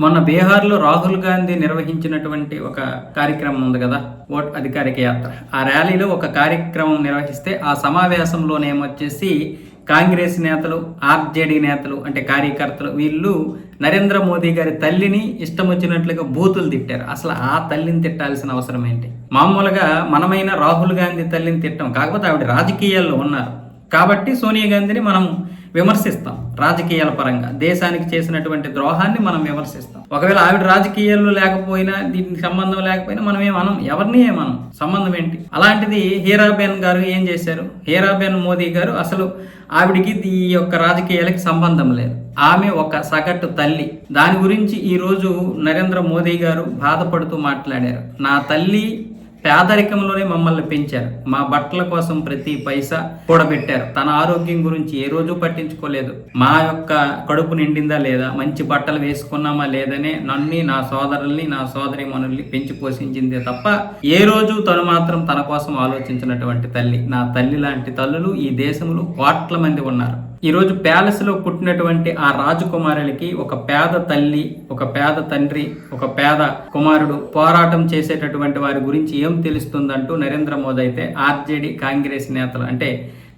మొన్న బీహార్లో రాహుల్ గాంధీ నిర్వహించినటువంటి ఒక కార్యక్రమం ఉంది కదా ఓట్ అధికారిక యాత్ర. ఆ ర్యాలీలో ఒక కార్యక్రమం నిర్వహిస్తే ఆ సమావేశంలోనేమొచ్చేసి కాంగ్రెస్ నేతలు ఆర్జేడీ నేతలు అంటే కార్యకర్తలు వీళ్ళు నరేంద్ర మోదీ గారి తల్లిని ఇష్టం వచ్చినట్లుగా బూతులు తిట్టారు. అసలు ఆ తల్లిని తిట్టాల్సిన అవసరం ఏంటి? మామూలుగా మనమైన రాహుల్ గాంధీ తల్లిని తిట్టం. కాకపోతే ఆవిడ రాజకీయాల్లో ఉన్నారు. కాబట్టి సోనియా గాంధీని మనం విమర్శిస్తాం రాజకీయాల పరంగా. దేశానికి చేసినటువంటి ద్రోహాన్ని మనం విమర్శిస్తాం. ఒకవేళ ఆవిడ రాజకీయాల్లో లేకపోయినా దీనికి సంబంధం లేకపోయినా మనం ఏమనం ఎవరిని ఏమనం సంబంధం ఏంటి? అలాంటిది హీరాబెన్ గారు ఏం చేశారు? హీరాబెన్ మోదీ గారు అసలు ఆవిడికి ఈ యొక్క రాజకీయాలకి సంబంధం లేదు. ఆమె ఒక సగటు తల్లి. దాని గురించి ఈరోజు నరేంద్ర మోదీ గారు బాధపడుతూ మాట్లాడారు. నా తల్లి పేదరికంలోనే మమ్మల్ని పెంచారు. మా బట్టల కోసం ప్రతి పైసా కూడబెట్టారు. తన ఆరోగ్యం గురించి ఏ రోజు పట్టించుకోలేదు. మా యొక్క కడుపు నిండిందా లేదా? మంచి బట్టలు వేసుకున్నామా లేదనే నన్ను నా సోదరుల్ని నా సోదరి మనుల్ని పెంచి పోషించిందే తప్ప ఏ రోజు తను మాత్రం తన కోసం ఆలోచించినటువంటి తల్లి. నా తల్లి లాంటి తల్లులు ఈ దేశంలో కోట్ల మంది ఉన్నారు. ఈరోజు ప్యాలెస్లో పుట్టినటువంటి ఆ రాజకుమారులకి ఒక పేద తల్లి ఒక పేద తండ్రి ఒక పేద కుమారుడు పోరాటం చేసేటటువంటి వారి గురించి ఏం తెలుస్తుందంటూ నరేంద్ర మోదీ అయితే ఆర్జేడీ కాంగ్రెస్ నేతలు అంటే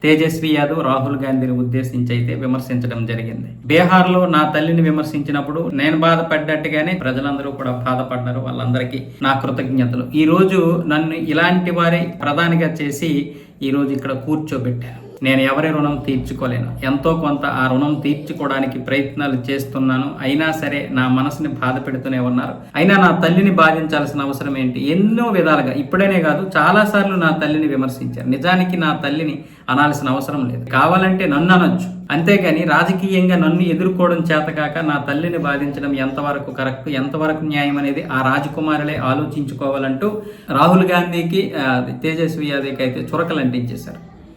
తేజస్వి యాదవ్ రాహుల్ గాంధీని ఉద్దేశించి అయితే విమర్శించడం జరిగింది. బీహార్లో నా తల్లిని విమర్శించినప్పుడు నేను బాధపడ్డట్టుగానే ప్రజలందరూ కూడా బాధపడ్డారు వాళ్ళందరికీ నా కృతజ్ఞతలు. ఈ రోజు నన్ను ఇలాంటి వారి ప్రధానిగా చేసి ఈరోజు ఇక్కడ కూర్చోబెట్టారు. నేను ఎవరి రుణం తీర్చుకోలేను. ఎంతో కొంత ఆ రుణం తీర్చుకోవడానికి ప్రయత్నాలు చేస్తున్నాను. అయినా సరే నా మనసుని బాధ పెడుతూనే ఉన్నారు. అయినా నా తల్లిని బాధించాల్సిన అవసరం ఏంటి? ఎన్నో విధాలుగా. ఇప్పుడనే కాదు చాలా సార్లు నా తల్లిని విమర్శించారు నిజానికి నా తల్లిని అనాల్సిన అవసరం లేదు. కావాలంటే నన్ను అనొచ్చు. అంతేగాని రాజకీయంగా నన్ను ఎదుర్కోవడం చేతకాక నా తల్లిని బాధించడం ఎంతవరకు కరెక్ట్ ఎంతవరకు న్యాయం అనేది ఆ రాజకుమారులే ఆలోచించుకోవాలంటూ రాహుల్ గాంధీకి తేజస్వి యాదవ్కి అయితే చురకలు అంటించేశారు